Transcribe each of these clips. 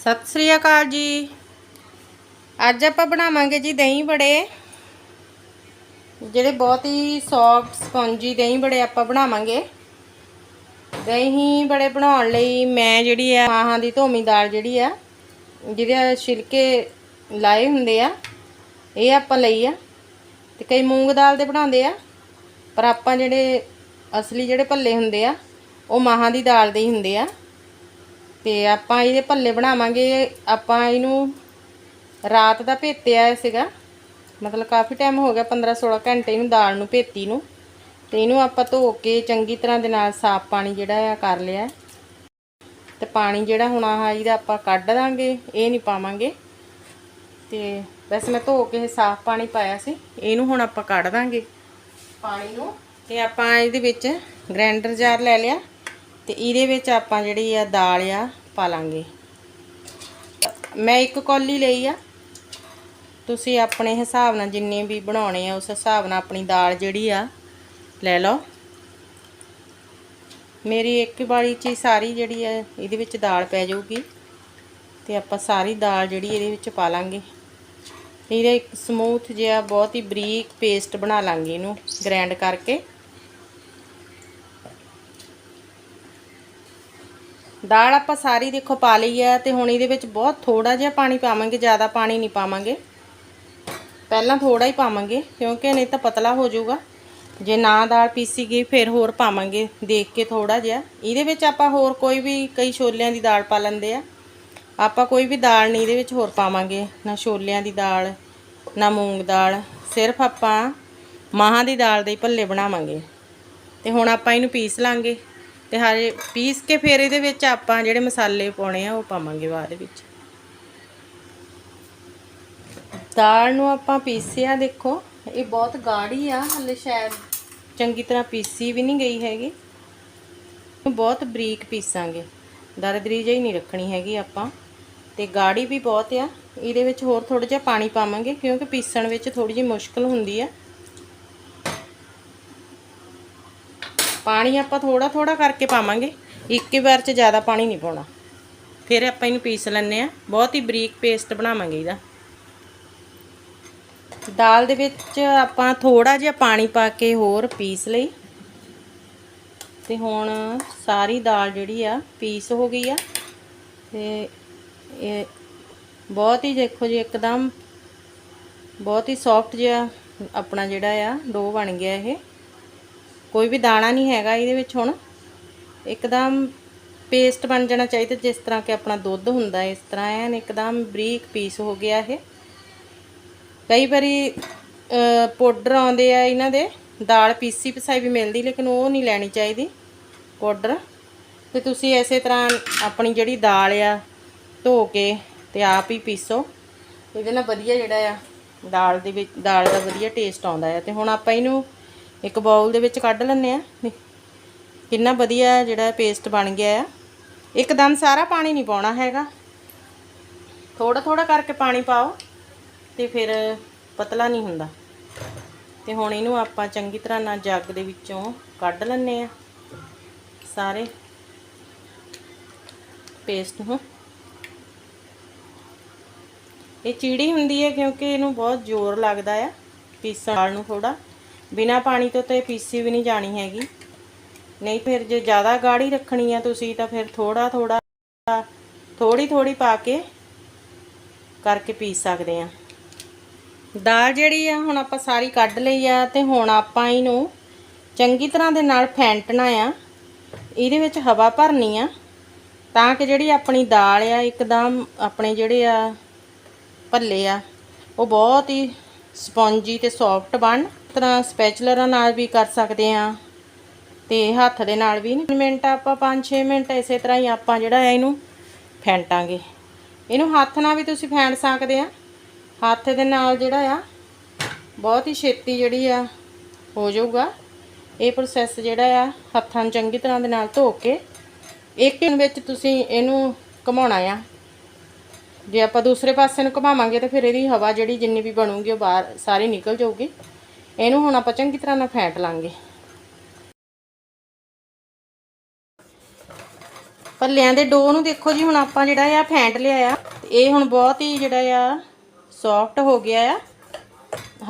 ਸਤਿ ਸ੍ਰੀ ਅਕਾਲ ਜੀ। ਅੱਜ ਆਪਾਂ ਬਣਾਵਾਂਗੇ ਜੀ ਦਹੀਂ ਬੜੇ। ਜਿਹੜੇ ਬਹੁਤ ਹੀ ਸੌਫਟ ਸਪੰਜੀ ਦਹੀਂ ਬੜੇ ਆਪਾਂ ਬਣਾਵਾਂਗੇ। ਦਹੀਂ ਬੜੇ ਬਣਾਉਣ ਲਈ ਮੈਂ ਜਿਹੜੀ ਆ, ਮਾਹਾਂ ਦੀ ਧੋਮੀ ਦਾਲ ਜਿਹੜੀ ਆ, ਜਿਹਦੇ ਛਿਲਕੇ ਲਾਏ ਹੁੰਦੇ ਆ, ਇਹ ਆਪਾਂ ਲਈ ਆ। ਤੇ ਕਈ ਮੂੰਗ ਦਾਲ ਦੇ ਬਣਾਉਂਦੇ ਆ, ਪਰ ਆਪਾਂ ਜਿਹੜੇ ਅਸਲੀ ਜਿਹੜੇ ਭੱਲੇ ਹੁੰਦੇ ਆ, ਉਹ ਮਾਹਾਂ ਦੀ ਦਾਲ ਦੇ ਹੀ ਹੁੰਦੇ ਆ। ਤੇ ਆਪਾਂ ਇਹਦੇ ਭੱਲੇ ਬਣਾਵਾਂਗੇ। ਆਪਾਂ ਇਹਨੂੰ ਰਾਤ ਦਾ ਭੇਤਿਆ ਸੀਗਾ। ਮਤਲਬ ਕਾਫੀ ਟਾਈਮ ਹੋ ਗਿਆ 15 16 ਘੰਟੇ ਇਹਨੂੰ ਦਾਲ ਨੂੰ ਭੇਤੀ ਨੂੰ। ਤੇ ਇਹਨੂੰ ਆਪਾਂ ਧੋ ਕੇ ਚੰਗੀ ਤਰ੍ਹਾਂ ਦੇ ਨਾਲ ਸਾਫ਼ ਪਾਣੀ ਜਿਹੜਾ ਆ ਕਰ ਲਿਆ। ਤੇ ਪਾਣੀ ਜਿਹੜਾ ਹੁਣ ਆਹ ਇਹਦਾ ਆਪਾਂ ਕੱਢ ਦਾਂਗੇ, ਇਹ ਨਹੀਂ ਪਾਵਾਂਗੇ। ਤੇ ਵੈਸੇ ਮੈਂ ਧੋ ਕੇ ਸਾਫ਼ ਪਾਣੀ ਪਾਇਆ ਸੀ, ਇਹਨੂੰ ਹੁਣ ਆਪਾਂ ਕੱਢ ਦਾਂਗੇ। ਪਾਣੀ ਨੂੰ ਤੇ ਆਪਾਂ ਇਹਦੇ ਵਿੱਚ ਗ੍ਰਾਈਂਡਰ ਜਾਰ ਲੈ ਲਿਆ। ਤੇ ਇਹਦੇ ਵਿੱਚ ਆਪਾਂ ਜਿਹੜੀ ਆ ਦਾਲ ਆ ਪਾ ਲਾਂਗੇ। ਮੈਂ ਇੱਕ ਕੌਲੀ ਲਈ ਆ। ਤੁਸੀਂ ਆਪਣੇ ਹਿਸਾਬ ਨਾਲ ਜਿੰਨੇ ਵੀ ਬਣਾਉਣੇ ਆ, ਉਸ ਹਿਸਾਬ ਨਾਲ ਆਪਣੀ ਦਾਲ ਜਿਹੜੀ ਆ ਲੈ ਲਓ। ਮੇਰੀ ਇੱਕ ਵਾਲੀ ਚ ਹੀ ਸਾਰੀ ਜਿਹੜੀ ਆ, ਇਹਦੇ ਵਿੱਚ ਦਾਲ ਪੈ ਜਾਊਗੀ। ਤੇ ਆਪਾਂ ਸਾਰੀ ਦਾਲ ਜਿਹੜੀ ਇਹਦੇ ਵਿੱਚ ਪਾ ਲਾਂਗੇ। ਇਹਦਾ ਇੱਕ ਸਮੂਥ ਜਿਹਾ ਬਹੁਤ ਹੀ ਬਰੀਕ ਪੇਸਟ ਬਣਾ ਲਾਂਗੇ ਇਹਨੂੰ ਗ੍ਰਾਈਂਡ ਕਰਕੇ। ਦਾਲ ਆਪਾਂ ਸਾਰੀ ਦੇਖੋ ਪਾ ਲਈ ਆ ਤੇ ਹੁਣ ਇਹਦੇ ਵਿੱਚ ਬਹੁਤ ਥੋੜਾ ਜਿਹਾ ਪਾਣੀ ਪਾਵਾਂਗੇ, ਜ਼ਿਆਦਾ ਪਾਣੀ ਨਹੀਂ ਪਾਵਾਂਗੇ। ਪਹਿਲਾਂ ਥੋੜਾ ਹੀ ਪਾਵਾਂਗੇ, ਕਿਉਂਕਿ ਨਹੀਂ ਤਾਂ ਪਤਲਾ ਹੋ ਜਾਊਗਾ। ਜੇ ਨਾ ਦਾਲ ਪੀਸੀ ਗਈ, ਫਿਰ ਹੋਰ ਪਾਵਾਂਗੇ, ਦੇਖ ਕੇ ਥੋੜਾ ਜਿਹਾ। ਇਹਦੇ ਵਿੱਚ ਆਪਾਂ ਹੋਰ ਕੋਈ ਵੀ, ਕਈ ਛੋਲਿਆਂ ਦੀ ਦਾਲ ਪਾ ਲੈਂਦੇ ਆ। ਆਪਾਂ ਕੋਈ ਵੀ ਦਾਲ ਨਹੀਂ ਇਹਦੇ ਵਿੱਚ ਹੋਰ ਪਾਵਾਂਗੇ, ਨਾ ਛੋਲਿਆਂ ਦੀ ਦਾਲ, ਨਾ ਮੂੰਗ ਦਾਲ। ਸਿਰਫ ਆਪਾਂ ਮਾਹਾਂ ਦੀ ਦਾਲ ਦੇ ਭੱਲੇ ਬਣਾਵਾਂਗੇ। ਤੇ ਹੁਣ ਆਪਾਂ ਇਹਨੂੰ ਪੀਸ ਲਾਂਗੇ। ਤੇ ਹਾਰੇ ਪੀਸ ਕੇ ਫਿਰ ਇਹਦੇ ਵਿੱਚ ਆਪਾਂ ਜਿਹੜੇ ਮਸਾਲੇ ਪਾਉਣੇ ਆ, ਉਹ ਪਾਵਾਂਗੇ ਬਾਅਦ ਵਿੱਚ। ਦਾਲ ਨੂੰ ਆਪਾਂ ਪੀਸਿਆ, ਦੇਖੋ, ਇਹ ਬਹੁਤ ਗਾੜੀ ਆ, ਹਲੇ ਸ਼ਾਇਦ ਚੰਗੀ ਤਰ੍ਹਾਂ ਪੀਸੀ ਵੀ ਨਹੀਂ ਗਈ ਹੈਗੀ। ਬਹੁਤ ਬਰੀਕ ਪੀਸਾਂਗੇ ਦਰਦਰੀ ਜਿਹੀ ਨਹੀਂ ਰੱਖਣੀ ਹੈਗੀ ਆਪਾਂ। ਤੇ ਗਾੜੀ ਵੀ ਬਹੁਤ ਆ, ਇਹਦੇ ਵਿੱਚ ਹੋਰ ਥੋੜਾ ਜਿਹਾ ਪਾਣੀ ਪਾਵਾਂਗੇ, ਕਿਉਂਕਿ ਪੀਸਣ ਵਿੱਚ ਥੋੜੀ ਜਿਹੀ ਮੁਸ਼ਕਲ ਹੁੰਦੀ ਆ। ਪਾਣੀ ਆਪਾਂ ਥੋੜਾ ਥੋੜਾ ਕਰਕੇ ਪਾਵਾਂਗੇ। ਇੱਕ ਹੀ ਵਾਰ 'ਚ ਜ਼ਿਆਦਾ ਪਾਣੀ ਨਹੀਂ ਪਾਉਣਾ। ਫਿਰ ਆਪਾਂ ਇਹਨੂੰ ਪੀਸ ਲੈਣੇ ਆ ਬਹੁਤ ਹੀ ਬਰੀਕ ਪੇਸਟ ਬਣਾਵਾਂਗੇ ਇਹਦਾ। ਦਾਲ ਦੇ ਵਿੱਚ ਆਪਾਂ ਥੋੜਾ ਜਿਹਾ ਪਾਣੀ ਪਾ ਕੇ ਹੋਰ ਪੀਸ ਲਈ। ਤੇ ਹੁਣ ਸਾਰੀ ਦਾਲ ਜਿਹੜੀ ਆ, ਪੀਸ ਹੋ ਗਈ ਆ। ਤੇ ਇਹ ਬਹੁਤ ਹੀ ਦੇਖੋ ਜੀ, ਇੱਕਦਮ ਬਹੁਤ ਹੀ ਸੌਫਟ ਜਿਹਾ ਆਪਣਾ ਜਿਹੜਾ ਆ ਡੋ ਬਣ ਗਿਆ ਇਹ। ਕੋਈ ਵੀ ਦਾਣਾ ਨਹੀਂ ਹੈਗਾ ਇਹਦੇ ਵਿੱਚ ਹੁਣ। ਇੱਕਦਮ ਪੇਸਟ ਬਣ ਜਾਣਾ ਚਾਹੀਦਾ ਜਿਸ ਤਰ੍ਹਾਂ ਕਿ ਆਪਣਾ ਦੁੱਧ ਹੁੰਦਾ ਇਸ ਤਰ੍ਹਾਂ ਐਨ ਇੱਕਦਮ ਬਰੀਕ ਪੀਸ ਹੋ ਗਿਆ ਇਹ। ਕਈ ਵਾਰੀ ਪਾਊਡਰ ਆਉਂਦੇ ਆ ਇਹਨਾਂ ਦੇ। ਦਾਲ ਪੀਸੀ ਪਸਾਈ ਵੀ ਮਿਲਦੀ, ਲੇਕਿਨ ਉਹ ਨਹੀਂ ਲੈਣੀ ਚਾਹੀਦੀ ਪਾਊਡਰ ਤੇ ਤੁਸੀਂ ਐਸੇ ਤਰ੍ਹਾਂ ਆਪਣੀ ਜਿਹੜੀ ਦਾਲ ਆ, ਧੋ ਕੇ ਤੇ ਆਪ ਹੀ ਪੀਸੋ। ਇਹਦੇ ਨਾਲ ਵਧੀਆ ਜਿਹੜਾ ਆ, ਦਾਲ ਦੇ ਵਿੱਚ, ਦਾਲ ਦਾ ਵਧੀਆ ਟੇਸਟ ਆਉਂਦਾ ਆ। ਤੇ ਹੁਣ ਆਪਾਂ ਇਹਨੂੰ ਇੱਕ ਬਾਉਲ ਦੇ ਵਿੱਚ ਕੱਢ ਲੈਂਦੇ ਆ। ਕਿੰਨਾ ਵਧੀਆ ਜਿਹੜਾ ਪੇਸਟ ਬਣ ਗਿਆ ਆ। ਇੱਕਦਮ ਸਾਰਾ ਪਾਣੀ ਨਹੀਂ ਪਾਉਣਾ ਹੈਗਾ। ਥੋੜਾ ਥੋੜਾ ਕਰਕੇ ਪਾਣੀ ਪਾਓ ਤੇ ਫਿਰ ਪਤਲਾ ਨਹੀਂ ਹੁੰਦਾ। ਤੇ ਹੁਣ ਇਹਨੂੰ ਆਪਾਂ ਚੰਗੀ ਤਰ੍ਹਾਂ ਨਾਲ ਜੱਗ ਦੇ ਵਿੱਚੋਂ ਕੱਢ ਲੈਣੇ ਆ। ਸਾਰੇ ਪੇਸਟ ਨੂੰ। ਇਹ ਚੀੜੀ ਹੁੰਦੀ ਹੈ ਕਿਉਂਕਿ ਇਹਨੂੰ ਬਹੁਤ ਜ਼ੋਰ ਲੱਗਦਾ ਆ, ਪੀਸਣ ਵਾਲ ਨੂੰ ਥੋੜਾ ਬਿਨਾ ਪਾਣੀ ਤੋਂ ਤੇ ਪੀਸੀ ਵੀ ਨਹੀਂ ਜਾਣੀ ਹੈਗੀ। ਨਹੀਂ ਫਿਰ ਜੇ ਜ਼ਿਆਦਾ ਗਾੜੀ ਰੱਖਣੀ ਆ ਤੁਸੀਂ ਤਾਂ ਫਿਰ ਥੋੜਾ ਥੋੜਾ ਥੋੜੀ ਥੋੜੀ ਪਾ ਕੇ ਕਰਕੇ ਪੀਸ ਸਕਦੇ ਆ। ਦਾਲ ਜਿਹੜੀ ਆ ਹੁਣ ਆਪਾਂ ਸਾਰੀ ਕੱਢ ਲਈ ਆ ਤੇ ਹੁਣ ਆਪਾਂ ਇਹਨੂੰ ਚੰਗੀ ਤਰ੍ਹਾਂ ਦੇ ਨਾਲ ਫੈਂਟਣਾ ਆ। ਇਹਦੇ ਵਿੱਚ ਹਵਾ ਭਰਨੀ ਆ ਤਾਂ ਕਿ ਜਿਹੜੀ ਆਪਣੀ ਦਾਲ ਆ ਇੱਕਦਮ ਆਪਣੇ ਜਿਹੜੇ ਆ ਭੱਲੇ ਆ ਉਹ ਬਹੁਤ ਹੀ ਸਪੌਂਜੀ ਤੇ ਸੌਫਟ ਬਣ। ਤਰ੍ਹਾਂ ਸਪੈਚਲਰਾਂ ਨਾਲ ਵੀ ਕਰ ਸਕਦੇ ਆ ਤੇ ਹੱਥ ਦੇ ਨਾਲ ਵੀ ਮਿੰਟ ਆਪਾਂ 5-6 ਮਿੰਟ ਇਸੇ ਤਰ੍ਹਾਂ ਹੀ ਆਪਾਂ ਜਿਹੜਾ ਹੈ ਇਹਨੂੰ ਫੈਂਟਾਂਗੇ। ਇਹਨੂੰ ਹੱਥ ਨਾਲ ਵੀ ਤੁਸੀਂ ਫੈਂਟ ਸਕਦੇ ਆ ਹੱਥ ਦੇ ਨਾਲ ਜਿਹੜਾ ਆ, ਬਹੁਤ ਹੀ ਛੇਤੀ ਜਿਹੜੀ ਆ, ਹੋ ਜਾਊਗਾ। ਇਹ ਪ੍ਰੋਸੈਸ ਜਿਹੜਾ ਆ, ਹੱਥਾਂ ਨੂੰ ਚੰਗੀ ਤਰ੍ਹਾਂ ਦੇ ਨਾਲ ਧੋ ਕੇ ਇੱਕ ਦਿਨ ਵਿੱਚ ਤੁਸੀਂ ਇਹਨੂੰ ਘਮਾਉਣਾ ਆ। ਜੇ ਆਪਾਂ ਦੂਸਰੇ ਪਾਸੇ ਨੂੰ ਘਮਾਵਾਂਗੇ ਤਾਂ ਫਿਰ ਇਹਦੀ ਹਵਾ ਜਿਹੜੀ ਜਿੰਨੀ ਵੀ ਬਣੂਗੀ ਉਹ ਬਾਹਰ, ਸਾਰੀ ਨਿਕਲ ਜਾਊਗੀ। ਇਹਨੂੰ ਹੁਣ ਆਪਾਂ ਚੰਗੀ ਤਰ੍ਹਾਂ ਨਾਲ ਫੈਂਟ ਲਾਂਗੇ। ਪੱਲਿਆਂ ਦੇ ਡੋ ਨੂੰ ਦੇਖੋ ਜੀ, ਹੁਣ ਆਪਾਂ ਜਿਹੜਾ ਆ ਫੈਂਟ ਲਿਆ ਆ। ਇਹ ਹੁਣ ਬਹੁਤ ਹੀ ਜਿਹੜਾ ਆ ਸੌਫਟ ਹੋ ਗਿਆ ਆ।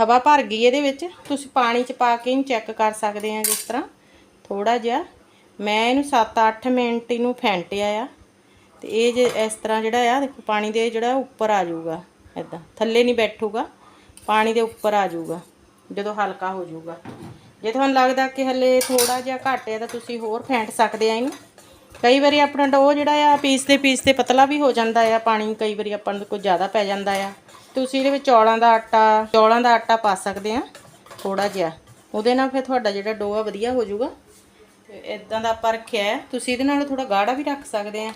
ਹਵਾ ਭਰ ਗਈ ਇਹਦੇ ਵਿੱਚ। ਤੁਸੀਂ ਪਾਣੀ ਚ ਪਾ ਕੇ ਇਹਨੂੰ ਚੈੱਕ ਕਰ ਸਕਦੇ ਆ ਜਿਸ ਤਰ੍ਹਾਂ। ਥੋੜਾ ਜਿਹਾ। ਮੈਂ ਇਹਨੂੰ 7-8 ਮਿੰਟ ਇਹਨੂੰ ਫੈਂਟਿਆ ਆ। ਤੇ ਇਹ ਜੇ ਇਸ ਤਰ੍ਹਾਂ ਜਿਹੜਾ ਆ, ਦੇਖੋ ਪਾਣੀ ਦੇ ਜਿਹੜਾ ਉੱਪਰ ਆ ਜਾਊਗਾ। ਇਦਾਂ। ਥੱਲੇ ਨਹੀਂ ਬੈਠੂਗਾ। ਪਾਣੀ ਦੇ ਉੱਪਰ ਆ ਜਾਊਗਾ। ਜਦੋਂ ਹਲਕਾ ਹੋ ਜਾਊਗਾ। ਜੇ ਤੁਹਾਨੂੰ ਲੱਗਦਾ ਕਿ ਹਲੇ ਥੋੜਾ ਜਿਹਾ ਘੱਟ ਹੈ ਤਾਂ ਤੁਸੀਂ ਹੋਰ ਫੈਂਟ ਸਕਦੇ ਆ ਇਹਨੂੰ। ਕਈ ਵਾਰੀ ਆਪਣਾ ਡੋ ਜਿਹੜਾ ਆ ਪੀਸਦੇ ਪੀਸਦੇ ਪਤਲਾ ਵੀ ਹੋ ਜਾਂਦਾ ਆ, ਪਾਣੀ ਕਈ ਵਾਰੀ ਆਪਾਂ ਨੂੰ ਕੋਈ ਜ਼ਿਆਦਾ ਪੈ ਜਾਂਦਾ ਆ। ਤੁਸੀਂ ਇਹਦੇ ਵਿੱਚ ਚੌਲਾਂ ਦਾ ਆਟਾ, ਚੌਲਾਂ ਦਾ ਆਟਾ ਪਾ ਸਕਦੇ ਆ ਥੋੜਾ ਜਿਹਾ। ਉਹਦੇ ਨਾਲ ਫਿਰ ਤੁਹਾਡਾ ਜਿਹੜਾ ਡੋ ਆ ਵਧੀਆ ਹੋ ਜਾਊਗਾ। ਤੇ ਇਦਾਂ ਦਾ ਆਪਾਂ ਰੱਖਿਆ ਤੁਸੀਂ ਇਹਦੇ ਨਾਲ ਥੋੜਾ ਗਾੜਾ ਵੀ ਰੱਖ ਸਕਦੇ ਆ।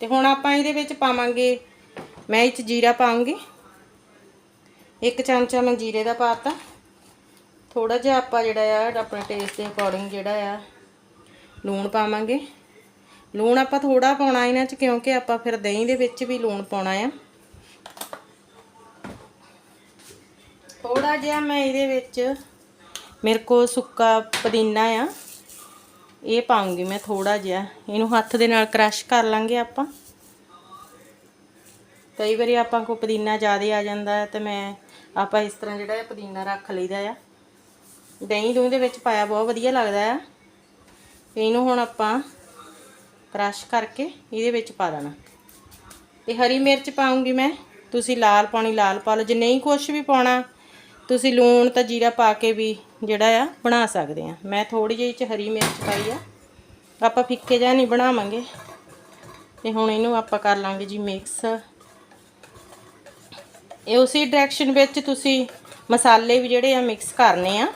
ਤੇ ਹੁਣ ਆਪਾਂ ਇਹਦੇ ਵਿੱਚ ਪਾਵਾਂਗੇ, ਮੈਂ ਇਹ 'ਚ ਜੀਰਾ ਪਾਉਂਗੀ ਇੱਕ ਚਮਚਾ ਮੈਂ ਜੀਰੇ ਦਾ ਪਾਤਾ। ਥੋੜਾ ਜਿਹਾ ਆਪਾਂ ਜਿਹੜਾ ਆ, ਆਪਣੇ ਟੇਸਟ ਦੇ ਅਕੋਰਡਿੰਗ ਜਿਹੜਾ ਆ, ਲੂਣ ਪਾਵਾਂਗੇ। ਲੂਣ ਆਪਾਂ ਥੋੜਾ ਪਾਉਣਾ ਇਹਨਾਂ 'ਚ, ਕਿਉਂਕਿ ਆਪਾਂ ਫਿਰ ਦਹੀਂ ਦੇ ਵਿੱਚ ਵੀ ਲੂਣ ਪਾਉਣਾ ਆ। ਥੋੜਾ ਜਿਹਾ ਮੈਂ ਇਹਦੇ ਵਿੱਚ ਮੇਰੇ ਕੋਲ ਸੁੱਕਾ ਪੁਦੀਨਾ ਆ, ਇਹ ਪਾਉਂਗੀ ਮੈਂ ਥੋੜਾ ਜਿਹਾ। ਇਹਨੂੰ ਹੱਥ ਦੇ ਨਾਲ ਕ੍ਰਸ਼ ਕਰ ਲਾਂਗੇ ਆਪਾਂ। ਕਈ ਵਾਰੀ ਆਪਾਂ ਕੋ ਪੁਦੀਨਾ ਜ਼ਿਆਦਾ ਆ ਜਾਂਦਾ ਹੈ ਤੇ ਮੈਂ, ਆਪਾਂ ਇਸ ਤਰ੍ਹਾਂ ਜਿਹੜਾ ਹੈ ਪੁਦੀਨਾ ਰੱਖ ਲਈਦਾ ਆ। ਦਹੀਂ ਦੂਹ ਦੇ ਵਿੱਚ ਪਾਇਆ ਬਹੁਤ ਵਧੀਆ ਲੱਗਦਾ ਆ। ਇਹਨੂੰ ਹੁਣ ਆਪਾਂ ਕ੍ਰਸ਼ ਕਰਕੇ ਇਹਦੇ ਵਿੱਚ ਪਾ ਦੇਣਾ। ਤੇ ਹਰੀ ਮਿਰਚ ਪਾਉਂਗੀ ਮੈਂ, ਤੁਸੀਂ ਲਾਲ ਪਾਣੀ ਲਾਲ ਪਾ ਲਓ। ਜੇ ਨਹੀਂ ਕੁਛ ਵੀ ਪਾਉਣਾ, ਤੁਸੀਂ ਲੂਣ ਤਾਂ ਜੀਰਾ ਪਾ ਕੇ ਵੀ ਜਿਹੜਾ ਆ, ਬਣਾ ਸਕਦੇ ਆ। ਮੈਂ ਥੋੜੀ ਜਿਹੀ ਚ ਹਰੀ ਮਿਰਚ ਪਾਈ ਆ। ਆਪਾਂ ਫਿੱਕੇ ਜਿਹਾ ਨਹੀਂ ਬਣਾਵਾਂਗੇ। ਤੇ ਹੁਣ ਇਹਨੂੰ ਆਪਾਂ ਕਰ ਲਾਂਗੇ ਜੀ ਮਿਕਸ। ਇਹ ਉਸੇ ਡਾਇਰੈਕਸ਼ਨ ਵਿੱਚ ਤੁਸੀਂ ਮਸਾਲੇ ਵੀ ਜਿਹੜੇ ਆ ਮਿਕਸ ਕਰਨੇ ਆ।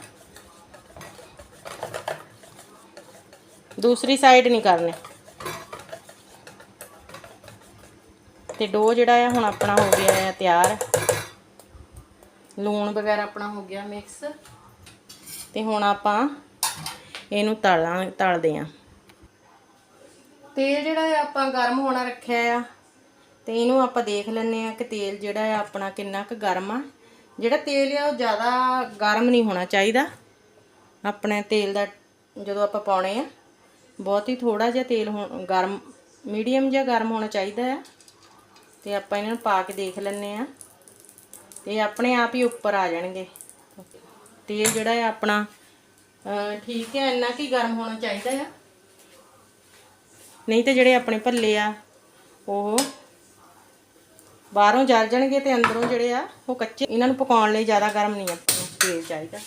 ਦੂਸਰੀ ਸਾਈਡ ਨਹੀਂ ਕਰਨੇ। ਤੇ ਡੋ ਜਿਹੜਾ ਆ ਹੁਣ ਆਪਣਾ ਹੋ ਗਿਆ ਆ ਤਿਆਰ। ਲੂਣ ਵਗੈਰਾ ਆਪਣਾ ਹੋ ਗਿਆ ਮਿਕਸ ਤੇ ਹੁਣ ਆਪਾਂ ਇਹਨੂੰ ਤਲਾਂ ਤਲਦੇ ਆ। ਤੇਲ ਜਿਹੜਾ ਆ ਆਪਾਂ ਗਰਮ ਹੋਣਾ ਰੱਖਿਆ ਆ। ਤੇ ਇਹਨੂੰ ਆਪਾਂ ਦੇਖ ਲੈਂਦੇ ਆ ਕਿ ਤੇਲ ਜਿਹੜਾ ਆ ਆਪਣਾ ਕਿੰਨਾ ਕੁ ਗਰਮ ਆ। ਜਿਹੜਾ ਤੇਲ ਆ ਉਹ ਜ਼ਿਆਦਾ ਗਰਮ ਨਹੀਂ ਹੋਣਾ ਚਾਹੀਦਾ। ਆਪਣੇ ਤੇਲ ਦਾ ਜਦੋਂ ਆਪਾਂ ਪਾਉਣੇ ਆ, ਬਹੁਤ ਹੀ ਥੋੜਾ ਜਿਹਾ ਤੇਲ ਹੋ ਗਰਮ, ਮੀਡੀਅਮ ਜਿਹਾ ਗਰਮ ਹੋਣਾ ਚਾਹੀਦਾ ਆ। ਤੇ ਆਪਾਂ ਇਹਨਾਂ ਨੂੰ ਪਾ ਕੇ ਦੇਖ ਲੈਂਦੇ ਆ ਤੇ ਆਪਣੇ ਆਪ ਹੀ ਉੱਪਰ ਆ ਜਾਣਗੇ। ਤੇਲ ਜਿਹੜਾ ਆ ਆਪਣਾ ਠੀਕ ਹੈ ਇੰਨਾ ਕੀ ਗਰਮ ਹੋਣਾ ਚਾਹੀਦਾ ਆ। ਨਹੀਂ ਤਾਂ ਜਿਹੜੇ ਆਪਣੇ ਭੱਲੇ ਆ, ਉਹ ਬਾਹਰੋਂ ਜਲ ਜਾਣਗੇ ਤੇ ਅੰਦਰੋਂ ਜਿਹੜੇ ਆ, ਉਹ ਕੱਚੇ, ਇਹਨਾਂ ਨੂੰ ਪਕਾਉਣ ਲਈ ਜ਼ਿਆਦਾ ਗਰਮ ਨਹੀਂ ਆਪਾਂ ਤੇਲ ਚਾਹੀਦਾ।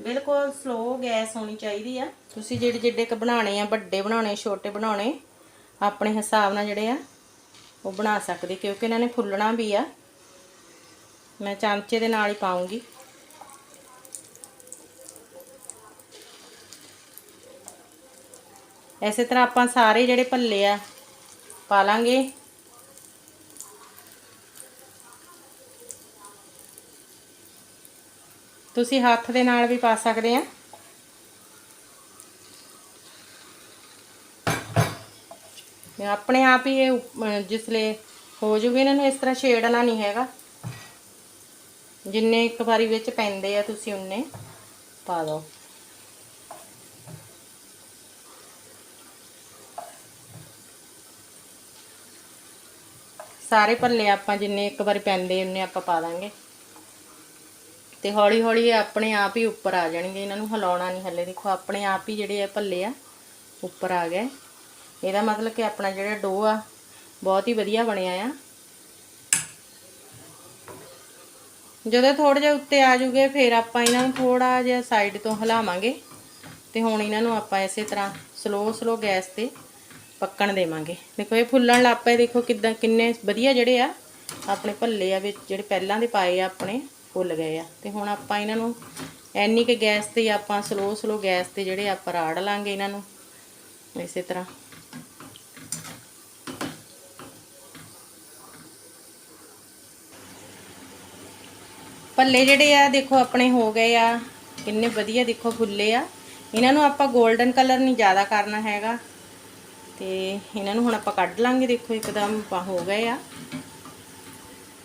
ਬਿਲਕੁਲ ਸਲੋ ਗੈਸ ਹੋਣੀ ਚਾਹੀਦੀ ਆ। ਤੁਸੀਂ ਜਿਹੜੇ ਜਿਹੜੇ ਕ ਬਣਾਉਣੇ ਆ, ਵੱਡੇ ਬਣਾਉਣੇ, ਛੋਟੇ ਬਣਾਉਣੇ, ਆਪਣੇ ਹਿਸਾਬ ਨਾਲ ਜਿਹੜੇ ਆ, ਉਹ ਬਣਾ ਸਕਦੇ, ਕਿਉਂਕਿ ਇਹਨਾਂ ਨੇ ਫੁੱਲਣਾ ਵੀ ਆ। ਮੈਂ ਚਮਚੇ ਦੇ ਨਾਲ ਹੀ ਪਾਉਂਗੀ। ਐਸੇ ਤਰ੍ਹਾਂ ਆਪਾਂ ਸਾਰੇ ਜਿਹੜੇ ਭੱਲੇ ਆ, ਪਾ ਲਾਂਗੇ। ਤੁਸੀਂ ਹੱਥ ਦੇ ਨਾਲ ਵੀ ਪਾ ਸਕਦੇ ਆ। ਮੈਂ ਆਪਣੇ ਆਪ ਹੀ ਇਹ ਉੱਪ- ਜਿਸਲੇ ਹੋ ਜੂਗੇ ਇਹਨਾਂ ਨੂੰ ਇਸ ਤਰ੍ਹਾਂ ਛੇੜਨਾ ਨਹੀਂ ਹੈਗਾ। ਜਿੰਨੇ ਇੱਕ ਵਾਰੀ ਵਿੱਚ ਪੈਂਦੇ ਆ ਤੁਸੀਂ ਉਨੇ ਪਾ ਦਿਓ ਸਾਰੇ ਭੱਲੇ ਆਪਾਂ ਜਿੰਨੇ ਇੱਕ ਵਾਰੀ ਪੈਂਦੇ, ਉਨੇ ਆਪਾਂ ਪਾ ਦਾਂਗੇ। ਤੇ ਹੌਲੀ ਹੌਲੀ ਇਹ ਆਪਣੇ ਆਪ ਹੀ ਉੱਪਰ ਆ ਜਾਣਗੇ। ਇਹਨਾਂ ਨੂੰ ਹਿਲਾਉਣਾ ਨਹੀਂ ਹੱਲੇ। ਦੇਖੋ, ਆਪਣੇ ਆਪ ਹੀ ਜਿਹੜੇ ਆ ਭੱਲੇ ਆ, ਉੱਪਰ ਆ ਗਏ। ਇਹਦਾ ਮਤਲਬ ਕਿ ਆਪਣਾ ਜਿਹੜਾ ਡੋ ਆ, ਬਹੁਤ ਹੀ ਵਧੀਆ ਬਣਿਆ ਆ। ਜਦੋਂ ਥੋੜੇ ਜਿਹਾ ਉੱਤੇ ਆ ਜੂਗੇ, ਫਿਰ ਆਪਾਂ ਇਹਨਾਂ ਨੂੰ ਥੋੜਾ ਜਿਹਾ ਸਾਈਡ ਤੋਂ ਹਿਲਾਵਾਂਗੇ ਤੇ ਹੁਣ ਇਹਨਾਂ ਨੂੰ ਆਪਾਂ ਇਸੇ ਤਰ੍ਹਾਂ ਸਲੋ ਸਲੋ ਗੈਸ ਤੇ ਪੱਕਣ ਦੇਵਾਂਗੇ। ਦੇਖੋ, ਇਹ ਫੁੱਲਣ ਲੱਗ ਪਏ। ਦੇਖੋ ਕਿਦਾਂ, ਕਿੰਨੇ ਵਧੀਆ ਜਿਹੜੇ ਆ, ਆਪਣੇ ਭੱਲੇ ਆ ਵਿੱਚ, ਜਿਹੜੇ ਪਹਿਲਾਂ ਦੇ ਪਾਏ ਆ ਆਪਣੇ। ਭੁੱਲ ਗਏ ਆ। ਤੇ ਹੁਣ ਆਪਾਂ ਇਹਨਾਂ ਨੂੰ ਐਨੀ ਕਿ ਗੈਸ ਤੇ ਆਪਾਂ ਸਲੋ ਸਲੋ ਗੈਸ ਤੇ ਜਿਹੜੇ ਆਪਾਂ ਰਾੜ ਲਾਂਗੇ ਇਹਨਾਂ ਨੂੰ, ਇਸੇ ਤਰ੍ਹਾਂ। ਭੱਲੇ ਜਿਹੜੇ ਆ, ਦੇਖੋ ਆਪਣੇ ਹੋ ਗਏ ਆ। ਕਿੰਨੇ ਵਧੀਆ ਦੇਖੋ ਫੁੱਲੇ ਆ। ਇਹਨਾਂ ਨੂੰ ਆਪਾਂ 골ਡਨ ਕਲਰ ਨਹੀਂ ਜ਼ਿਆਦਾ ਕਰਨਾ ਹੈਗਾ। ਤੇ ਇਹਨਾਂ ਨੂੰ ਹੁਣ ਆਪਾਂ ਕੱਢ ਲਾਂਗੇ, ਦੇਖੋ ਇੱਕਦਮ ਪਾ ਹੋ ਗਏ ਆ।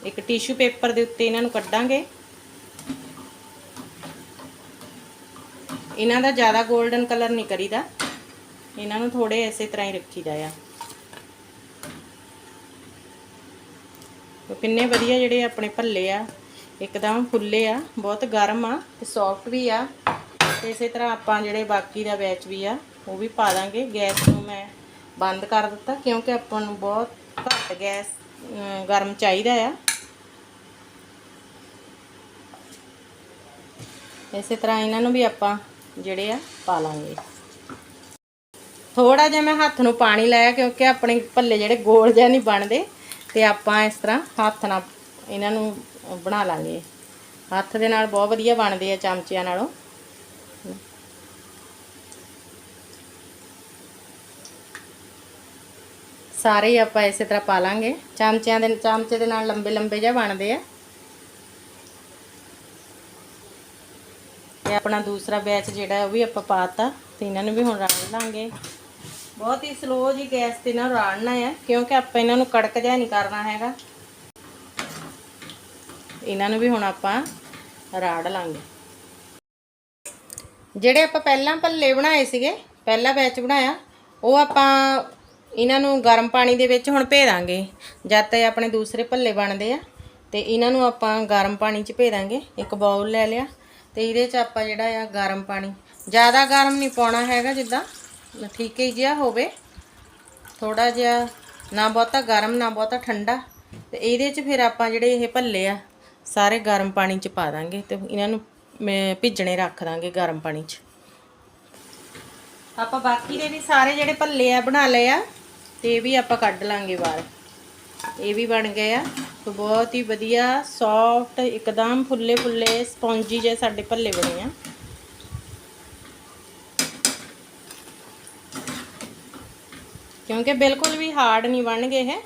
ਇੱਕ ਟਿਸ਼ੂ ਪੇਪਰ ਦੇ ਉੱਤੇ ਇਹਨਾਂ ਨੂੰ ਕੱਢਾਂਗੇ। ਇਹਨਾਂ ਦਾ ਜ਼ਿਆਦਾ 골ਡਨ ਕਲਰ ਨਹੀਂ ਕਰੀਦਾ। ਇਹਨਾਂ ਨੂੰ ਥੋੜੇ ਇਸੇ ਤਰ੍ਹਾਂ ਹੀ ਰੱਖੀਦਾ ਆ। ਕਿੰਨੇ ਵਧੀਆ ਜਿਹੜੇ ਆਪਣੇ ਭੱਲੇ ਆ, ਇੱਕਦਮ ਫੁੱਲੇ ਆ, ਬਹੁਤ ਗਰਮ ਆ ਤੇ ਸੌਫਟ ਵੀ ਆ। ਇਸੇ ਤਰ੍ਹਾਂ ਆਪਾਂ ਜਿਹੜੇ ਬਾਕੀ ਦਾ ਬੈਚ ਵੀ ਆ, ਉਹ ਵੀ ਪਾ ਦਾਂਗੇ। ਗੈਸ ਨੂੰ ਮੈਂ ਬੰਦ ਕਰ ਦਿੱਤਾ ਕਿਉਂਕਿ ਆਪਾਂ ਨੂੰ ਬਹੁਤ ਘੱਟ ਗੈਸ ਗਰਮ ਚਾਹੀਦਾ ਆ। ਇਸੇ ਤਰ੍ਹਾਂ ਇਹਨਾਂ ਨੂੰ ਵੀ ਆਪਾਂ ਜਿਹੜੇ ਆ, ਪਾ ਲਾਂਗੇ। ਥੋੜਾ ਜਿਹਾ ਮੈਂ ਹੱਥ ਨੂੰ ਪਾਣੀ ਲਾਇਆ ਕਿਉਂਕਿ ਆਪਣੇ ਭੱਲੇ ਜਿਹੜੇ ਗੋਲ ਜਿਹਾ ਨਹੀਂ ਬਣਦੇ, ਤੇ ਆਪਾਂ ਇਸ ਤਰ੍ਹਾਂ ਹੱਥ ਨਾਲ ਇਹਨਾਂ ਨੂੰ ਬਣਾ ਲਾਂਗੇ। ਹੱਥ ਦੇ ਨਾਲ ਬਹੁਤ ਵਧੀਆ ਬਣਦੇ ਆ ਚਮਚਿਆਂ ਨਾਲੋਂ। ਸਾਰੇ ਹੀ ਆਪਾਂ ਇਸੇ ਤਰ੍ਹਾਂ ਪਾ ਲਾਂਗੇ। ਚਮਚਿਆਂ ਦੇ, ਚਮਚੇ ਦੇ ਨਾਲ ਲੰਬੇ ਲੰਬੇ ਜਿਹਾ ਬਣਦੇ ਆ। ਤੇ ਆਪਣਾ ਦੂਸਰਾ ਬੈਚ ਜਿਹੜਾ ਉਹ ਵੀ ਆਪਾਂ ਪਾਤਾ ਤੇ ਇਹਨਾਂ ਨੂੰ ਵੀ ਹੁਣ ਰਾੜ ਲਾਂਗੇ। ਬਹੁਤ ਹੀ ਸਲੋ ਜੀ ਗੈਸ ਤੇ ਨਾ ਰਾੜਨਾ ਹੈ ਕਿਉਂਕਿ ਆਪਾਂ ਇਹਨਾਂ ਨੂੰ ਕੜਕ ਜਿਹਾ ਨਹੀਂ ਕਰਨਾ ਹੈਗਾ। ਇਹਨਾਂ ਨੂੰ ਵੀ ਹੁਣ ਆਪਾਂ ਰਾੜ ਲਾਂਗੇ। ਜਿਹੜੇ ਆਪਾਂ ਪਹਿਲਾਂ ਭੱਲੇ ਬਣਾਏ ਸੀਗੇ, ਪਹਿਲਾ ਬੈਚ ਬਣਾਇਆ, ਉਹ ਆਪਾਂ ਇਹਨਾਂ ਨੂੰ ਗਰਮ ਪਾਣੀ ਦੇ ਵਿੱਚ ਹੁਣ ਭੇ ਦਾਂਗੇ ਜਦ ਤੱਕ ਆਪਣੇ ਦੂਸਰੇ ਭੱਲੇ ਬਣਦੇ ਆ, ਤੇ ਇਹਨਾਂ ਨੂੰ ਆਪਾਂ ਗਰਮ ਪਾਣੀ 'ਚ ਭੇ ਦਾਂਗੇ ਇੱਕ ਬਾਉਲ ਲੈ ਲਿਆ। ਤੇ ਇਹਦੇ 'ਚ ਆਪਾਂ ਜਿਹੜਾ ਆ ਗਰਮ ਪਾਣੀ। ਜ਼ਿਆਦਾ ਗਰਮ ਨਹੀਂ ਪਾਉਣਾ ਹੈਗਾ ਜਿੱਦਾਂ ਠੀਕ ਹੀ ਜਿਹਾ ਹੋਵੇ। ਥੋੜਾ ਜਿਹਾ, ਨਾ ਬਹੁਤਾ ਗਰਮ, ਨਾ ਬਹੁਤਾ ਠੰਡਾ। ਤੇ ਇਹਦੇ 'ਚ ਫਿਰ ਆਪਾਂ ਜਿਹੜੇ ਇਹ ਭੱਲੇ ਆ, ਸਾਰੇ ਗਰਮ ਪਾਣੀ 'ਚ ਪਾ ਦਾਂਗੇ ਤੇ ਇਹਨਾਂ ਨੂੰ ਮੈਂ ਭਿੱਜਣੇ ਰੱਖ ਦਾਂਗੇ ਗਰਮ ਪਾਣੀ 'ਚ। ਆਪਾਂ ਬਾਕੀ ਦੇ ਵੀ ਸਾਰੇ ਜਿਹੜੇ ਭੱਲੇ ਆ ਬਣਾ ਲਏ ਆ, ਤੇ ਇਹ ਵੀ ਆਪਾਂ ਕੱਢ ਲਾਂਗੇ ਬਾਹਰ। ਇਹ ਵੀ ਬਣ ਗਏ ਆ। ਤੇ ਬਹੁਤ ਹੀ ਵਧੀਆ ਸੌਫਟ ਇੱਕਦਮ ਫੁੱਲੇ ਫੁੱਲੇ ਸਪੌਂਜੀ ਜਿਹੇ ਸਾਡੇ ਭੱਲੇ ਬਣੇ ਆ। ਕਿਉਂਕਿ ਬਿਲਕੁਲ ਵੀ ਹਾਰਡ ਨਹੀਂ ਬਣਨਗੇ ਇਹ।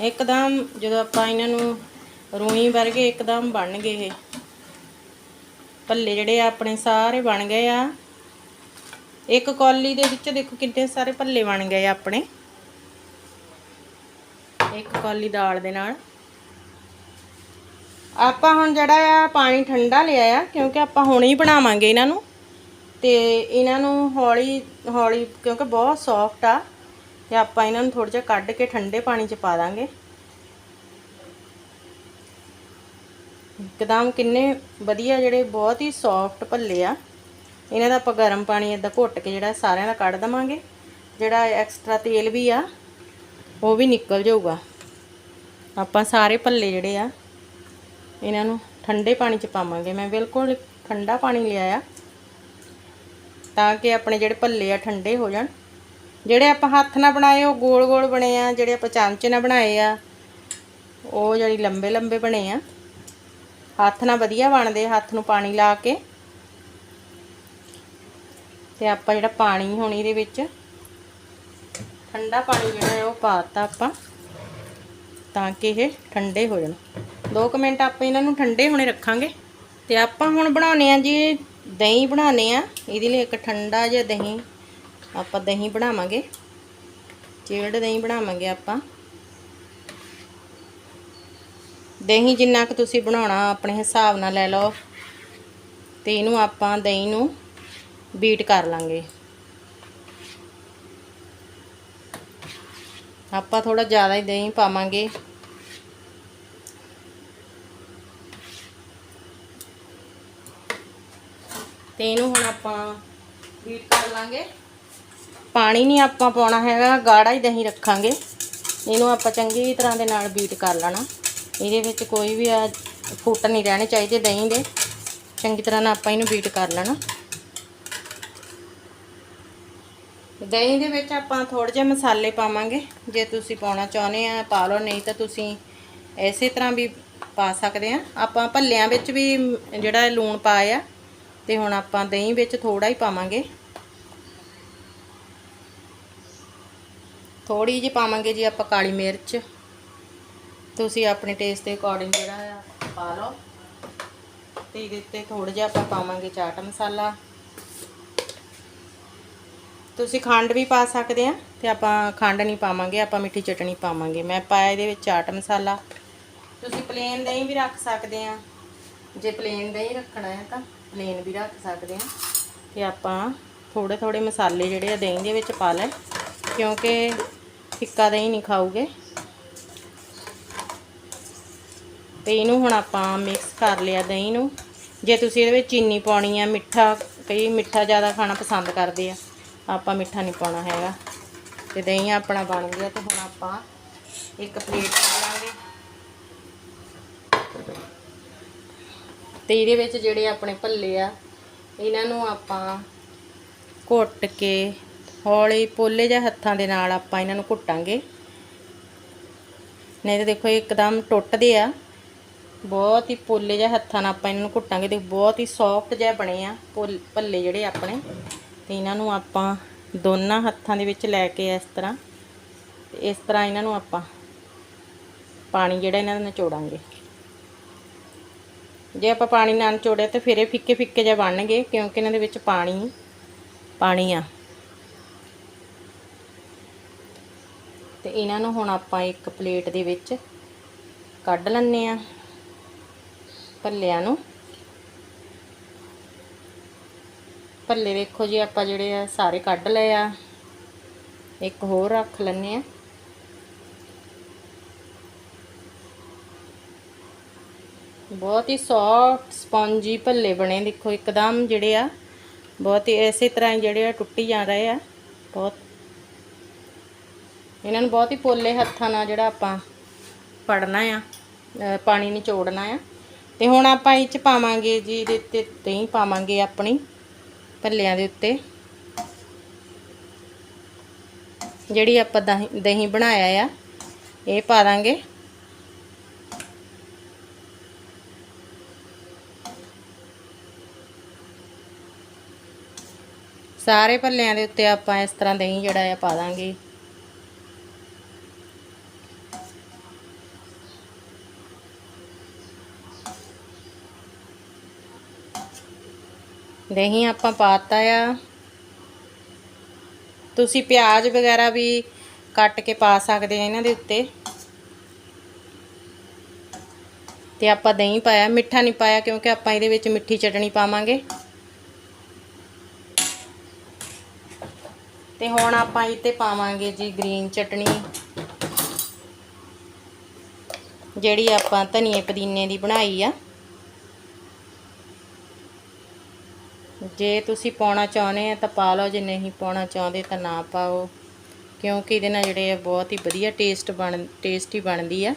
ਇੱਕਦਮ ਜਦੋਂ ਆਪਾਂ ਇਹਨਾਂ ਨੂੰ ਰੂਈ ਵਰਗੇ ਇੱਕਦਮ ਬਣ ਗਏ ਇਹ। ਭੱਲੇ ਜਿਹੜੇ ਆ ਆਪਣੇ ਸਾਰੇ ਬਣ ਗਏ ਆ। ਇੱਕ ਕੌਲੀ ਦੇ ਵਿੱਚ ਦੇਖੋ ਕਿੰਨੇ ਸਾਰੇ ਭੱਲੇ ਬਣ ਗਏ ਆ ਆਪਣੇ। ਇੱਕ ਕੌਲੀ ਦਾਲ ਦੇ ਨਾਲ। ਆਪਾਂ ਹੁਣ ਜਿਹੜਾ ਆ ਪਾਣੀ ਠੰਡਾ ਲਿਆ ਆ, ਕਿਉਂਕਿ ਆਪਾਂ ਹੁਣੇ ਹੀ ਬਣਾਵਾਂਗੇ ਇਹਨਾਂ ਨੂੰ। ਤੇ ਇਹਨਾਂ ਨੂੰ ਹੌਲੀ ਹੌਲੀ, ਕਿਉਂਕਿ ਬਹੁਤ ਸੌਫਟ ਆ, ਤੇ ਆਪਾਂ ਇਹਨਾਂ ਨੂੰ ਥੋੜਾ ਜਿਹਾ ਕੱਢ ਕੇ ਠੰਡੇ ਪਾਣੀ 'ਚ ਪਾ ਦਾਂਗੇ। ਇੱਕਦਮ ਕਿੰਨੇ ਵਧੀਆ ਜਿਹੜੇ ਬਹੁਤ ਹੀ ਸੌਫਟ ਭੱਲੇ ਆ। ਇਹਨਾਂ ਦਾ ਆਪਾਂ ਗਰਮ ਪਾਣੀ ਇਦਾਂ ਘੁੱਟ ਕੇ ਜਿਹੜਾ ਸਾਰਿਆਂ ਦਾ ਕੱਢ ਦਵਾਂਗੇ। ਜਿਹੜਾ ਐਕਸਟਰਾ ਤੇਲ ਵੀ ਆ, ਉਹ ਵੀ ਨਿਕਲ ਜਾਊਗਾ। ਆਪਾਂ ਸਾਰੇ ਭੱਲੇ ਜਿਹੜੇ ਆ, ਇਹਨਾਂ ਨੂੰ ਠੰਡੇ ਪਾਣੀ 'ਚ ਪਾਵਾਂਗੇ। ਮੈਂ ਬਿਲਕੁਲ ਠੰਡਾ ਪਾਣੀ ਲਿਆ ਆ ਤਾਂ ਕਿ ਆਪਣੇ ਜਿਹੜੇ ਭੱਲੇ ਆ ਠੰਡੇ ਹੋ ਜਾਣ। ਜਿਹੜੇ ਆਪਾਂ ਹੱਥ ਨਾਲ ਬਣਾਏ, ਉਹ ਗੋਲ ਗੋਲ ਬਣੇ ਆ, ਜਿਹੜੇ ਆਪਾਂ ਚਮਚੇ ਨਾਲ ਬਣਾਏ ਆ, ਉਹ ਜਿਹੜੀ ਲੰਬੇ ਲੰਬੇ ਬਣੇ ਆ। ਹੱਥ ਨਾਲ ਵਧੀਆ ਬਣਦੇ, ਹੱਥ ਨੂੰ ਪਾਣੀ ਲਾ ਕੇ। ਤੇ ਆਪਾਂ ਜਿਹੜਾ ਪਾਣੀ ਹੁਣ ਇਹਦੇ ਵਿੱਚ, ਠੰਡਾ ਪਾਣੀ ਜਿਹੜਾ ਹੈ ਉਹ ਪਾਤਾ ਆਪਾਂ। ਤਾਂ ਕਿ ਇਹ ਠੰਡੇ ਹੋ ਜਾਣ। 2 ਮਿੰਟ ਆਪਾਂ ਇਹਨਾਂ ਨੂੰ ਠੰਡੇ ਹੋਣੇ ਰੱਖਾਂਗੇ। ਤੇ ਆਪਾਂ ਹੁਣ ਬਣਾਉਨੇ ਆ ਜੀ, ਦਹੀਂ ਬਣਾਉਨੇ ਆ। ਇਹਦੇ ਲਈ ਇੱਕ ਠੰਡਾ ਜਿਹਾ ਦਹੀਂ ਆਪਾਂ ਦਹੀਂ ਬਣਾਵਾਂਗੇ। ਚਿਲਡ ਦਹੀਂ ਬਣਾਵਾਂਗੇ ਆਪਾਂ। ਦਹੀਂ ਜਿੰਨਾ ਕੁ ਤੁਸੀਂ ਬਣਾਉਣਾ ਆਪਣੇ ਹਿਸਾਬ ਨਾਲ ਲੈ ਲਓ। ਤੇ ਇਹਨੂੰ ਆਪਾਂ ਦਹੀਂ ਨੂੰ ਬੀਟ ਕਰ ਲਾਂਗੇ। ਆਪਾਂ ਥੋੜਾ ਜ਼ਿਆਦਾ ਹੀ ਦਹੀਂ ਪਾਵਾਂਗੇ। ਤੇ ਇਹਨੂੰ ਹੁਣ ਆਪਾਂ ਬੀਟ ਕਰ ਲਾਂਗੇ। ਪਾਣੀ ਨਹੀਂ ਆਪਾਂ ਪਾਉਣਾ ਹੈਗਾ, ਗਾੜਾ ਹੀ ਦਹੀਂ ਰੱਖਾਂਗੇ। ਇਹਨੂੰ ਆਪਾਂ ਚੰਗੀ ਤਰ੍ਹਾਂ ਦੇ ਨਾਲ ਬੀਟ ਕਰ ਲੈਣਾ। ਇਹਦੇ ਵਿੱਚ ਕੋਈ ਵੀ ਆ ਫੁੱਟ ਨਹੀਂ ਰਹਿਣੇ ਚਾਹੀਦੇ ਦਹੀਂ ਦੇ। ਚੰਗੀ ਤਰ੍ਹਾਂ ਨਾਲ ਆਪਾਂ ਇਹਨੂੰ ਬੀਟ ਕਰ ਲੈਣਾ। ਦਹੀਂ ਦੇ ਵਿੱਚ ਆਪਾਂ ਥੋੜੇ ਜਿਹੇ ਮਸਾਲੇ ਪਾਵਾਂਗੇ। ਜੇ ਤੁਸੀਂ ਪਾਉਣਾ ਚਾਹੁੰਦੇ ਆ, ਪਾ ਲਓ, ਨਹੀਂ ਤਾਂ ਤੁਸੀਂ ਐਸੇ ਤਰ੍ਹਾਂ ਵੀ ਪਾ ਸਕਦੇ ਆ। ਆਪਾਂ ਭੱਲਿਆਂ ਵਿੱਚ ਵੀ ਜਿਹੜਾ ਇਹ ਲੂਣ ਪਾਇਆ, ਤੇ ਹੁਣ ਆਪਾਂ ਦਹੀਂ ਵਿੱਚ ਥੋੜਾ ਹੀ ਪਾਵਾਂਗੇ। ਥੋੜੀ ਜਿਹੀ ਪਾਵਾਂਗੇ ਜੀ ਆਪਾਂ ਕਾਲੀ ਮਿਰਚ। ਤੁਸੀਂ ਆਪਣੇ ਟੇਸਟ ਦੇ ਅਕੋਰਡਿੰਗ ਜਿਹੜਾ ਆ, ਪਾ ਲਓ। ਤੇ ਇਹਦੇ ਉੱਤੇ ਥੋੜਾ ਜਿਹਾ ਆਪਾਂ ਪਾਵਾਂਗੇ ਚਾਟ ਮਸਾਲਾ। ਤੁਸੀਂ ਖੰਡ ਵੀ ਪਾ ਸਕਦੇ ਆ ਤੇ ਆਪਾਂ ਖੰਡ ਨਹੀਂ ਪਾਵਾਂਗੇ, ਆਪਾਂ ਮਿੱਠੀ ਚਟਣੀ ਪਾਵਾਂਗੇ। ਮੈਂ ਪਾਇਆ ਇਹਦੇ ਵਿੱਚ ਚਾਟ ਮਸਾਲਾ। ਤੁਸੀਂ ਪਲੇਨ ਦਹੀਂ ਵੀ ਰੱਖ ਸਕਦੇ ਆ। ਜੇ ਪਲੇਨ ਦਹੀਂ ਰੱਖਣਾ ਹੈ ਤਾਂ ਪਲੇਨ ਵੀ ਰੱਖ ਸਕਦੇ ਆ। ਤੇ ਆਪਾਂ ਥੋੜੇ ਥੋੜੇ ਮਸਾਲੇ ਜਿਹੜੇ ਆ ਦਹੀਂ ਦੇ ਵਿੱਚ ਪਾ ਲੈ ਕਿਉਂਕਿ ਫਿੱਕਾ ਦਹੀਂ ਨਹੀਂ ਖਾਓਗੇ। ਤੇ ਇਹਨੂੰ ਹੁਣ ਆਪਾਂ ਮਿਕਸ ਕਰ ਲਿਆ ਦਹੀਂ ਨੂੰ। ਜੇ ਤੁਸੀਂ ਇਹਦੇ ਵਿੱਚ ਚੀਨੀ ਪਾਉਣੀ ਆ, ਮਿੱਠਾ, ਕਈ ਮਿੱਠਾ ਜ਼ਿਆਦਾ ਖਾਣਾ ਪਸੰਦ ਕਰਦੇ ਆ। ਆਪਾਂ ਮਿੱਠਾ ਨਹੀਂ ਪਾਉਣਾ ਹੈਗਾ। ਤੇ ਦਹੀਂ ਆਪਣਾ ਬਣ ਗਿਆ ਤੇ ਹੁਣ ਆਪਾਂ ਇੱਕ ਪਲੇਟ ਪਾ ਲਾਂਗੇ। ਤੇ ਇਹਦੇ ਵਿੱਚ ਜਿਹੜੇ ਆਪਣੇ ਭੱਲੇ ਆ, ਇਹਨਾਂ ਨੂੰ ਆਪਾਂ ਘੁੱਟ ਕੇ ਹੌਲੀ ਪੋਲੇ ਜਿਹੇ ਹੱਥਾਂ ਦੇ ਨਾਲ ਆਪਾਂ ਇਹਨਾਂ ਨੂੰ ਘੁੱਟਾਂਗੇ। ਨਹੀਂ ਤਾਂ ਦੇਖੋ ਇੱਕਦਮ ਟੁੱਟਦੇ ਆ। ਬਹੁਤ ਹੀ ਪੋਲੇ ਜਿਹੇ ਹੱਥਾਂ ਨਾਲ ਆਪਾਂ ਇਹਨਾਂ ਨੂੰ ਘੁੱਟਾਂਗੇ। ਤੇ ਬਹੁਤ ਹੀ ਸੌਫਟ ਜਿਹੇ ਬਣੇ ਆ ਭੁੱਲ- ਭੱਲੇ ਜਿਹੜੇ ਆਪਣੇ। ਤੇ ਇਹਨਾਂ ਨੂੰ ਆਪਾਂ ਦੋਨਾਂ ਹੱਥਾਂ ਦੇ ਵਿੱਚ ਲੈ ਕੇ ਇਸ ਤਰ੍ਹਾਂ ਤੇ ਇਸ ਤਰ੍ਹਾਂ ਇਹਨਾਂ ਨੂੰ ਆਪਾਂ ਪਾਣੀ ਜਿਹੜਾ ਇਹਨਾਂ ਦਾ ਨਿਚੋੜਾਂਗੇ ਜੇ ਆਪਾਂ ਪਾਣੀ ਨਾਲ ਨਿਚੋੜਿਆ ਤਾਂ ਫਿਰ ਇਹ ਫਿੱਕੇ ਫਿੱਕੇ ਜਿਹਾ ਬਣਨਗੇ ਕਿਉਂਕਿ ਇਹਨਾਂ ਦੇ ਵਿੱਚ ਪਾਣੀ ਪਾਣੀ ਆ। ਤੇ ਇਹਨਾਂ ਨੂੰ ਹੁਣ ਆਪਾਂ ਇੱਕ ਪਲੇਟ ਦੇ ਵਿੱਚ ਕੱਢ ਲੈਣੇ ਆ ਭੱਲਿਆਂ ਨੂੰ। ਭੱਲੇ ਵੇਖੋ ਜੀ ਆਪਾਂ ਜਿਹੜੇ ਆ ਸਾਰੇ ਕੱਢ ਲਏ ਆ। ਇੱਕ ਹੋਰ ਰੱਖ ਲੈਣੇ ਆ। ਬਹੁਤ ਹੀ ਸੌਫਟ ਸਪੰਜੀ ਭੱਲੇ ਬਣੇ ਦੇਖੋ ਇੱਕਦਮ ਜਿਹੜੇ ਆ ਬਹੁਤ ਹੀ ਇਸੇ ਤਰ੍ਹਾਂ ਹੀ ਜਿਹੜੇ ਆ ਟੁੱਟੀ ਜਾ ਰਹੇ ਆ ਬਹੁਤ। ਇਹਨਾਂ ਨੂੰ ਬਹੁਤ ਹੀ ਪੋਲੇ ਹੱਥਾਂ ਨਾਲ ਜਿਹੜਾ ਆਪਾਂ ਪੜਨਾ ਆ ਅ, ਪਾਣੀ ਨਿਚੋੜਨਾ ਆ। ਤੇ ਹੁਣ ਆਪਾਂ ਇਹ ਚ ਪਾਵਾਂਗੇ ਜੀ ਇਹਦੇ 'ਤੇ ਦਹੀਂ ਪਾਵਾਂਗੇ ਆਪਣੀ। ਭੱਲਿਆਂ ਦੇ ਉੱਤੇ। ਜਿਹੜੀ ਆਪਾਂ ਦਹੀਂ ਦਹੀਂ ਬਣਾਇਆ ਆ, ਇਹ ਪਾ ਦਾਂਗੇ। ਸਾਰੇ ਭੱਲਿਆਂ ਦੇ ਉੱਤੇ ਆਪਾਂ ਇਸ ਤਰ੍ਹਾਂ ਦਹੀਂ ਜਿਹੜਾ ਆ ਪਾ ਦਾਂਗੇ। ਦਹੀਂ ਆਪਾਂ ਪਾਤਾ ਆ। ਤੁਸੀਂ ਪਿਆਜ਼ ਵਗੈਰਾ ਵੀ ਕੱਟ ਕੇ ਪਾ ਸਕਦੇ ਆ ਇਹਨਾਂ ਦੇ ਉੱਤੇ। ਤੇ ਆਪਾਂ ਦਹੀਂ ਪਾਇਆ, ਮਿੱਠਾ ਨਹੀਂ ਪਾਇਆ ਕਿਉਂਕਿ ਆਪਾਂ ਇਹਦੇ ਵਿੱਚ ਮਿੱਠੀ ਚਟਣੀ ਪਾਵਾਂਗੇ। ਤੇ ਹੁਣ ਆਪਾਂ ਇਹ ਤੇ ਪਾਵਾਂਗੇ ਜੀ ਗ੍ਰੀਨ ਚਟਣੀ। ਜਿਹੜੀ ਆਪਾਂ ਧਨੀਏ ਪੁਦੀਨੇ ਦੀ ਬਣਾਈ ਆ। ਜੇ ਤੁਸੀਂ ਪਾਉਣਾ ਚਾਹੁੰਦੇ ਆ ਤਾਂ ਪਾ ਲਓ, ਜੇ ਨਹੀਂ ਪਾਉਣਾ ਚਾਹੁੰਦੇ ਤਾਂ ਨਾ ਪਾਓ। ਕਿਉਂਕਿ ਇਹਦੇ ਨਾਲ ਜਿਹੜੇ ਆ, ਬਹੁਤ ਹੀ ਵਧੀਆ ਟੇਸਟ ਬਣ ਟੇਸਟੀ ਬਣਦੀ ਆ।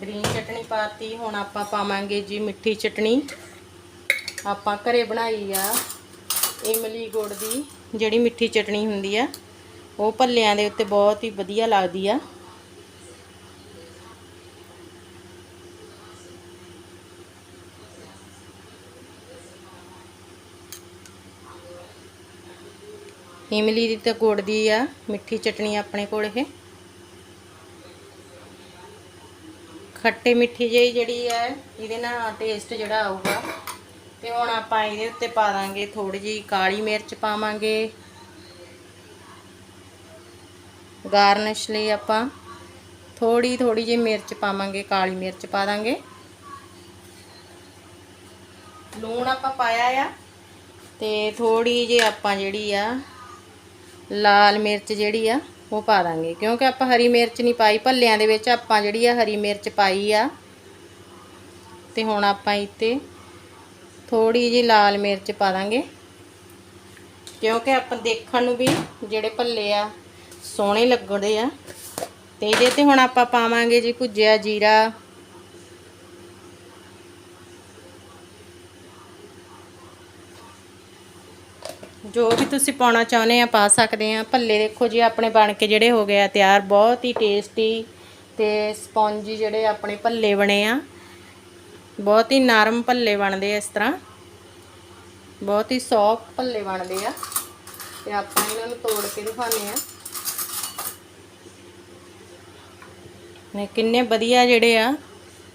ਗ੍ਰੀਨ ਚਟਣੀ ਪਾਤੀ, ਹੁਣ ਆਪਾਂ ਪਾਵਾਂਗੇ ਜੀ ਮਿੱਠੀ ਚਟਣੀ ਆਪਾਂ ਘਰੇ ਬਣਾਈ ਆ ਇਮਲੀ ਗੁੜ ਦੀ, ਜਿਹੜੀ ਮਿੱਠੀ ਚਟਣੀ ਹੁੰਦੀ ਆ, ਉਹ ਭੱਲਿਆਂ ਦੇ ਉੱਤੇ ਬਹੁਤ ਹੀ ਵਧੀਆ ਲੱਗਦੀ ਆ। ਇਮਲੀ ਦੀ ਤੇ ਗੁੜ ਦੀ ਆ, ਮਿੱਠੀ ਚਟਣੀ ਆਪਣੇ ਕੋਲ ਇਹ। ਖੱਟੇ ਮਿੱਠੀ ਜਿਹੀ ਜਿਹੜੀ ਹੈ ਇਹਦੇ ਨਾਲ ਟੇਸਟ ਜਿਹੜਾ ਆਊਗਾ। ਤੇ ਹੁਣ ਆਪਾਂ ਇਹਦੇ ਉੱਤੇ ਪਾ ਦਾਂਗੇ ਥੋੜੀ ਜਿਹੀ ਕਾਲੀ ਮਿਰਚ ਪਾਵਾਂਗੇ। ਗਾਰਨਿਸ਼ ਲਈ ਆਪਾਂ ਥੋੜੀ ਥੋੜੀ ਜਿਹੀ ਮਿਰਚ ਪਾਵਾਂਗੇ, ਕਾਲੀ ਮਿਰਚ ਪਾ ਦਾਂਗੇ। ਲੂਣ ਆਪਾਂ ਪਾਇਆ ਆ, ਤੇ ਥੋੜੀ ਜਿਹੀ ਆਪਾਂ ਜਿਹੜੀ ਆ ਲਾਲ ਮਿਰਚ ਜਿਹੜੀ ਆ, ਉਹ ਪਾ ਦਾਂਗੇ। ਕਿਉਂਕਿ ਆਪਾਂ ਹਰੀ ਮਿਰਚ ਨਹੀਂ ਪਾਈ, ਭੱਲਿਆਂ ਦੇ ਵਿੱਚ ਆਪਾਂ ਜਿਹੜੀ ਆ ਹਰੀ ਮਿਰਚ ਪਾਈ ਆ। ਤੇ ਹੁਣ ਆਪਾਂ ਇੱਥੇ ਥੋੜੀ ਜਿਹੀ ਲਾਲ ਮਿਰਚ ਪਾ ਦਾਂਗੇ। ਕਿਉਂਕਿ ਆਪਾਂ ਦੇਖਣ ਨੂੰ ਵੀ ਜਿਹੜੇ ਭੱਲੇ ਆ, ਸੋਹਣੇ ਲੱਗਦੇ ਆ। ਤੇ ਇਹਦੇ ਤੇ ਹੁਣ ਆਪਾਂ ਪਾਵਾਂਗੇ ਜੀ ਭੁੱਜਿਆ ਜੀਰਾ ਜੋ ਵੀ ਤੁਸੀਂ ਪਾਉਣਾ ਚਾਹੁੰਦੇ ਆ, ਪਾ ਸਕਦੇ ਆ। ਭੱਲੇ ਦੇਖੋ ਜੀ, ਆਪਣੇ ਬਣ ਕੇ ਜਿਹੜੇ ਹੋ ਗਏ ਆ, ਤਿਆਰ। ਬਹੁਤ ਹੀ ਟੇਸਟੀ ਤੇ ਸਪੌਂਜੀ ਜਿਹੜੇ ਆਪਣੇ ਭੱਲੇ ਬਣੇ ਆ। ਬਹੁਤ ਹੀ ਨਰਮ ਭੱਲੇ ਬਣਦੇ ਆ ਇਸ ਤਰ੍ਹਾਂ। ਬਹੁਤ ਹੀ ਸੌਫਟ ਭੱਲੇ ਬਣਦੇ ਆ। ਤੇ ਆਪਾਂ ਇਹਨਾਂ ਨੂੰ ਤੋੜ ਕੇ ਦਿਖਾਉਂਦੇ ਆ। ਨੇ ਕਿੰਨੇ ਵਧੀਆ ਜਿਹੜੇ ਆ।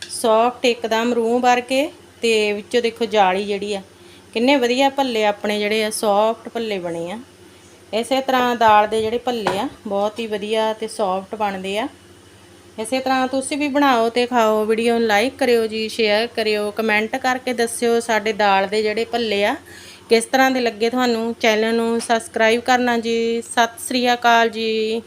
ਸੌਫਟ ਇੱਕਦਮ ਰੂਹ ਭਰ ਕੇ ਤੇ ਵਿੱਚੋਂ ਦੇਖੋ ਜਾਲੀ ਜਿਹੜੀ ਆ। ਕਿੰਨੇ ਵਧੀਆ ਭੱਲੇ ਆਪਣੇ ਜਿਹੜੇ ਆ ਸੌਫਟ ਭੱਲੇ ਬਣੇ ਆ। ਇਸੇ ਤਰ੍ਹਾਂ ਦਾਲ ਦੇ ਜਿਹੜੇ ਭੱਲੇ ਆ, ਬਹੁਤ ਹੀ ਵਧੀਆ ਤੇ ਸੌਫਟ ਬਣਦੇ ਆ। ਇਸੇ ਤਰ੍ਹਾਂ ਤੁਸੀਂ ਵੀ ਬਣਾਓ ਤੇ ਖਾਓ ਵੀਡੀਓ ਨੂੰ ਲਾਈਕ ਕਰਿਓ ਜੀ ਸ਼ੇਅਰ ਕਰਿਓ ਕਮੈਂਟ ਕਰਕੇ ਦੱਸਿਓ ਸਾਡੇ ਦਾਲ ਦੇ ਜਿਹੜੇ ਭੱਲੇ ਆ। ਕਿਸ ਤਰ੍ਹਾਂ ਦੇ ਲੱਗੇ ਤੁਹਾਨੂੰ? ਚੈਨਲ ਨੂੰ ਸਬਸਕ੍ਰਾਈਬ ਕਰਨਾ ਜੀ। ਸਤਿ ਸ੍ਰੀ ਅਕਾਲ ਜੀ।